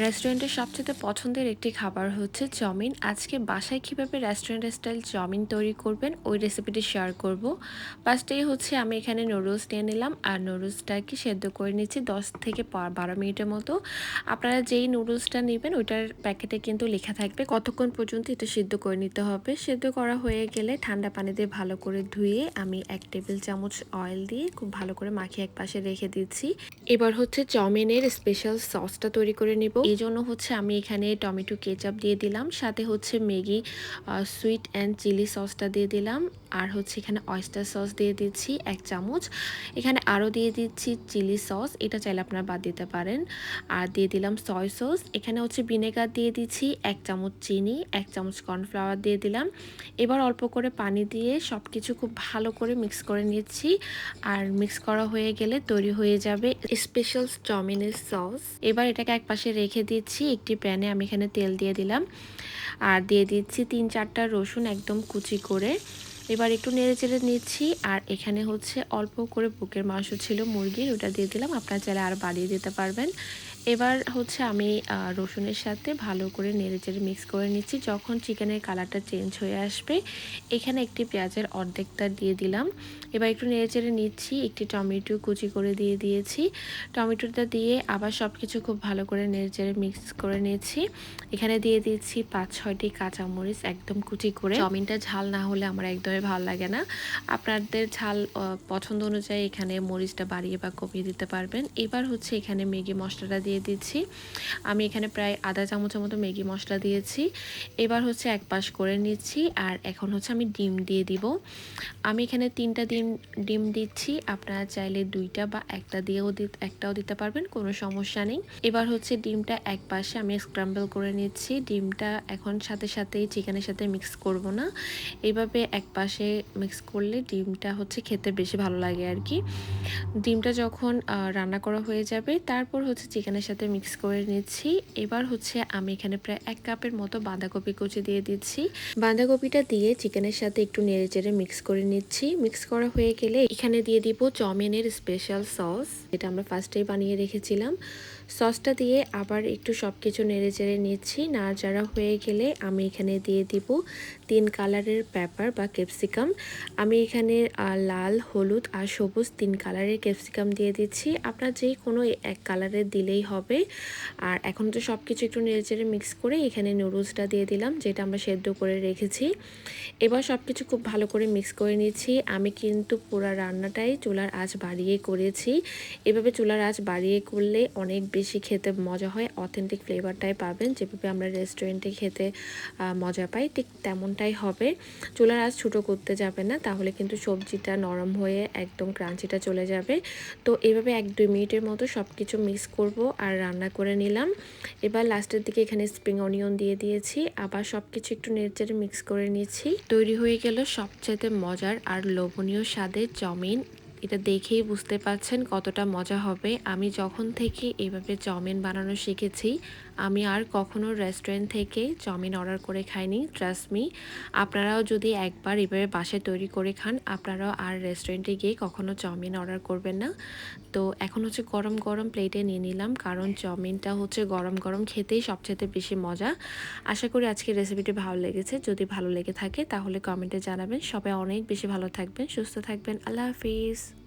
রেস্টুরেন্টের সবচেয়ে পছন্দের একটি খাবার হচ্ছে চাউমিন। আজকে বাসায় কীভাবে রেস্টুরেন্ট স্টাইল চাউমিন তৈরি করবেন, ওই রেসিপিটি শেয়ার করব। ফার্স্টেই হচ্ছে আমি এখানে নুডলস নিয়ে নিলাম, আর নুডলসটাকে সেদ্ধ করে নিচ্ছি দশ থেকে বারো মিনিটের মতো। আপনারা যেই নুডলসটা নেবেন, ওইটার প্যাকেটে কিন্তু লেখা থাকবে কতক্ষণ পর্যন্ত এটা সিদ্ধ করে নিতে হবে। সেদ্ধ করা হয়ে গেলে ঠান্ডা পানি দিয়ে ভালো করে ধুয়ে আমি এক টেবিল চামচ অয়েল দিয়ে খুব ভালো করে মাখিয়ে এক পাশে রেখে দিচ্ছি। এবার হচ্ছে চাউমিনের স্পেশাল সসটা তৈরি করে নিব। এই জন্য হচ্ছে আমি এখানে টমেটো কেচাপ দিয়ে দিলাম, সাথে হচ্ছে ম্যাগি সুইট অ্যান্ড চিলি সসটা দিয়ে দিলাম, আর হচ্ছে এখানে অয়েস্টার সস দিয়ে দিচ্ছি এক চামচ। এখানে আরও দিয়ে দিচ্ছি চিলি সস, এটা চাইলে আপনারা বাদ দিতে পারেন। আর দিয়ে দিলাম সয় সস, এখানে হচ্ছে ভিনেগার দিয়ে দিচ্ছি এক চামচ চিনি, এক চামচ কর্নফ্লাওয়ার দিয়ে দিলাম। এবার অল্প করে পানি দিয়ে সব কিছু খুব ভালো করে মিক্স করে নিচ্ছি, আর মিক্স করা হয়ে গেলে তৈরি হয়ে যাবে স্পেশাল চাউমিনের সস। এবার এটাকে এক পাশে রেখে দিচ্ছি, একটি প্যানে আমি এখানে তেল দিয়ে দিলাম। আর দিয়ে দিচ্ছি তিন চারটা রসুন একদম কুচি করে। এবার একটু নেড়ে চেড়ে নিচ্ছি, আর এখানে হচ্ছে অল্প করে বুকের মাংস ছিল, মুরগির ওটা দিয়ে দিলাম, আপনারা চাইলে আর বাড়িয়ে দিতে পারবেন। এবার হচ্ছে আমি রসুনের সাথে ভালো করে নেড়ে চেড়ে মিক্স করে নিচ্ছি, যখন চিকেনের কালারটা চেঞ্জ হয়ে আসবে, এখানে একটি পেঁয়াজের অর্ধেকটা দিয়ে দিলাম। এবার একটু নেড়ে চেড়ে নিচ্ছি, একটি টমেটো কুচি করে দিয়ে দিয়েছি। টমেটোটা দিয়ে আবার সব কিছু খুব ভালো করে নেড়ে চেড়ে মিক্স করে নিয়েছি এখানে দিয়ে দিচ্ছি পাঁচ ছয়টি কাঁচামরিচ একদম কুচি করে। চাউমিনটা ঝাল না হলে আমার একদমই ভালো লাগে না। আপনাদের ঝাল পছন্দ অনুযায়ী এখানে মরিচটা বাড়িয়ে বা কমিয়ে দিতে পারবেন। এবার হচ্ছে এখানে ম্যাগি মশলাটা দিয়ে দিচ্ছি। আমি এখানে প্রায় আধা চামচের মতো ম্যাগি মশলা দিয়েছি। এবার হচ্ছে এক পাশ করে নিচ্ছি আর এখন হচ্ছে আমি ডিম দিয়ে দিব। আমি এখানে তিনটা ডিম ডিম দিচ্ছি। আপনারা চাইলে দুইটা বা একটা দিয়েও একটাও দিতে পারবেন, কোনো সমস্যা নেই। এবার হচ্ছে ডিমটা এক পাশে আমি স্ক্রাম্বল করে নিচ্ছি। ডিমটা এখন সাথে সাথেই, চিকেনের সাথে মিক্স করব না। এইভাবে এক পাশে মিক্স করলে ডিমটা হচ্ছে খেতে বেশি ভালো লাগে আর কি। ডিমটা যখন রান্না করা হয়ে যাবে, তারপর হচ্ছে চিকেনের সাথে মিক্স করে নিচ্ছি। এবার হচ্ছে আমি এখানে প্রায় এক কাপের মতো বাঁধাকপি কুচি দিয়ে দিচ্ছি। বাঁধাকপিটা দিয়ে চিকেনের সাথে একটু নেড়ে চেড়ে মিক্স করে নিচ্ছি। মিক্স করা হয়ে গেলে এখানে দিয়ে দিব চাউমিনের স্পেশাল সস যেটা আমরা ফার্স্টেই বানিয়ে রেখেছিলাম। সসটা দিয়ে আবার একটু সব কিছু নেড়ে চেড়ে নিচ্ছি। নাড়াচাড়া হয়ে গেলে আমি এখানে দিয়ে দিব তিন কালারের পেপার বা ক্যাপসিকাম আমি এখানে লাল, হলুদ আর সবুজ তিন কালারের ক্যাপসিকাম দিয়ে দিচ্ছি। আপনার যে কোনো এক কালারের দিলেই হবে। আর এখন তো সব কিছু একটু নেড়ে চেড়ে মিক্স করে এখানে নুডলসটা দিয়ে দিলাম, যেটা আমরা সেদ্ধ করে রেখেছি। এবার সব কিছু খুব ভালো করে মিক্স করে নিচ্ছি। আমি কিন্তু পুরো রান্নাটাই চুলার আঁচ বাড়িয়ে করেছি। এভাবে চুলার আঁচ বাড়িয়ে করলে অনেক বেশি খেতে মজা হয়। অথেন্টিক ফ্লেভারটাই পাবেন। যেভাবে আমরা রেস্টুরেন্টে খেতে মজা পাই, ঠিক তেমনটাই হবে। চুলার আঁচ ছোটো করতে যাবে না, তাহলে কিন্তু সবজিটা নরম হয়ে একদম ক্রাঞ্চিটা চলে যাবে। তো এভাবে এক দুই মিনিটের মতো সব কিছু মিক্স করব আর রান্না করে নিলাম। এবার লাস্টের দিকে এখানে স্প্রিং অনিয়ন দিয়ে দিয়েছি, আবার সব কিছু একটু নেড়েচেড়ে মিক্স করে নিয়েছি। তৈরি হয়ে গেল সবচাইতে মজার আর লোভনীয় স্বাদের চাউমিন। এটা দেখেই বুঝতে পারছেন কতটা মজা হবে। আমি যখন থেকে এইভাবে চাউমিন বানানো শিখেছি আমি আর কখনো রেস্টুরেন্ট থেকে চাউমিন অর্ডার করে খাইনি ট্রাস্ট মি আপনারাও যদি একবার এভাবে বাসায় তৈরি করে খান, আপনারাও আর রেস্টুরেন্টে গিয়ে কখনো চাউমিন অর্ডার করবেন না। তো এখন হচ্ছে গরম গরম প্লেটে নিয়ে নিলাম, কারণ চাউমিনটা হচ্ছে গরম গরম খেতেই সবচেয়ে বেশি মজা। আশা করি আজকের রেসিপিটি ভালো লেগেছে, যদি ভালো লেগে থাকে তাহলে কমেন্টে জানাবেন। সবাই অনেক বেশি ভালো থাকবেন, সুস্থ থাকবেন, আল্লাহ হাফিজ।